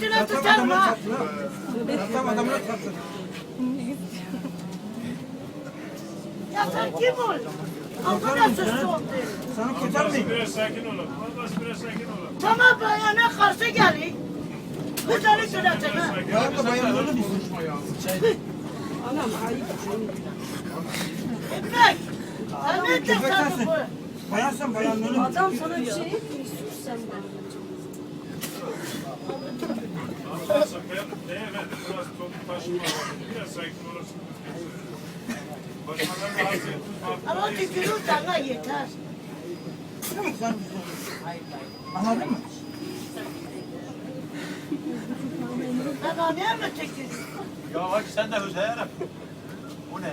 yüzüne tutarım ha. Yatsam adamına çarpsın. Ya sen kim ol? Altı nasıl oldu? Sana kurtarmayayım. Biraz sakin olun. Abbas biraz sakin olun. Tamam bayana karşı gelin. Kızları sürecek ha. Ya da bayanlarını mı? İpek. Sen ne diyorsun bu? Bayansan bayanlarını mı? Adam sana bir şey etmiyor. Sen bana. Beyefendi burası toplu taşıma var. Biraz sakin. Başkalarını rahatsız etmeyin. Ama tükürür sana yeter. Sen Anladın mı? Ben mi tükürüyorum? Ya bak sen de Hüseyin. Bu ne?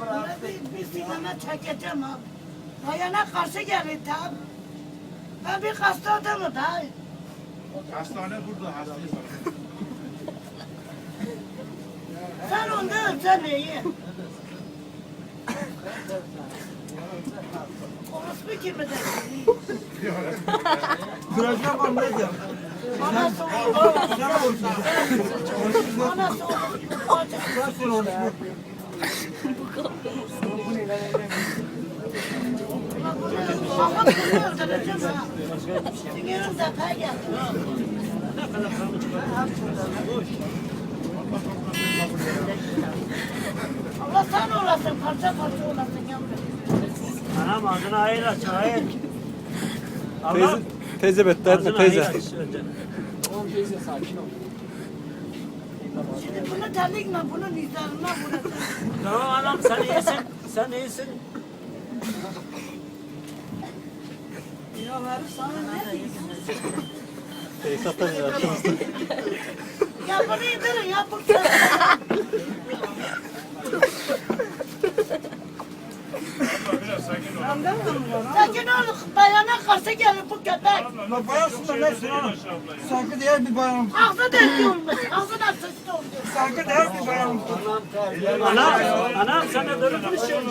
Böyle bir, bir sinema çekeceğim abi. Bayana karşı gelin tamam. Ben bir hasta adamım da. Hastane burada. Hastane. Sen ondan sen iyi. Orospu gibi de. Kıracağım var ne diyeceğim? Bana soğuk. Sen olursun. Bana soğuk. Sen sen olursun. Bakın bunu öldüreceğim ha. Sinirim tepeye geldi. Allah sen olasın, parça parça olasın yavrum. Anam ağzını hayır aç, hayır. Teyze, Allah teyze beddua etme ağzını hayır teyze. aç. Şimdi bunu terlikle bunun üzerine vuracağım. Tamam anam sen iyisin, sen iyisin. Ya Arif sana ne diyeyim? Ya bunu indirin ya bu sakin. Sakin ol, bayana karşı gelir bu köpek. La bayansın da nesin oğlum? Saygı değer bir bayan. Ağzı ağzına sıçtı olmuş. Saygı değer bir bayan. Anam, anam sen de böyle konuşuyorsun.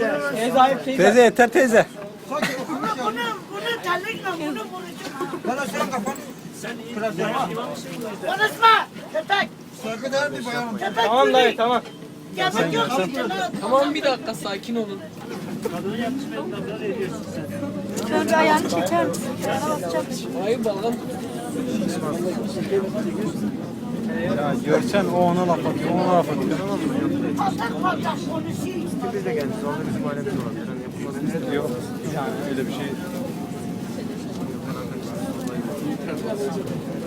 Teyze yeter teyze. Sanki okumuş ya. Bunu, bunu terlikle bunu vuracağım. Bana sen kafanı. Biraz yüzden. Konuşma, köpek. Saygı değer bir bayan. Köpek tamam dayı, tamam. Köpek yok. Tamam bir dakika sakin olun. Kadını yakışmayıp da böyle ediyorsun sen. Şöyle ayağını çeker misin? Hayır balım. Ya görsen o ona laf atıyor, ona laf atıyor. Patak patak konuşuyor. Biz de gelmişiz, orada bizim ailemiz var. Yani Yok, yani öyle bir şey. Evet.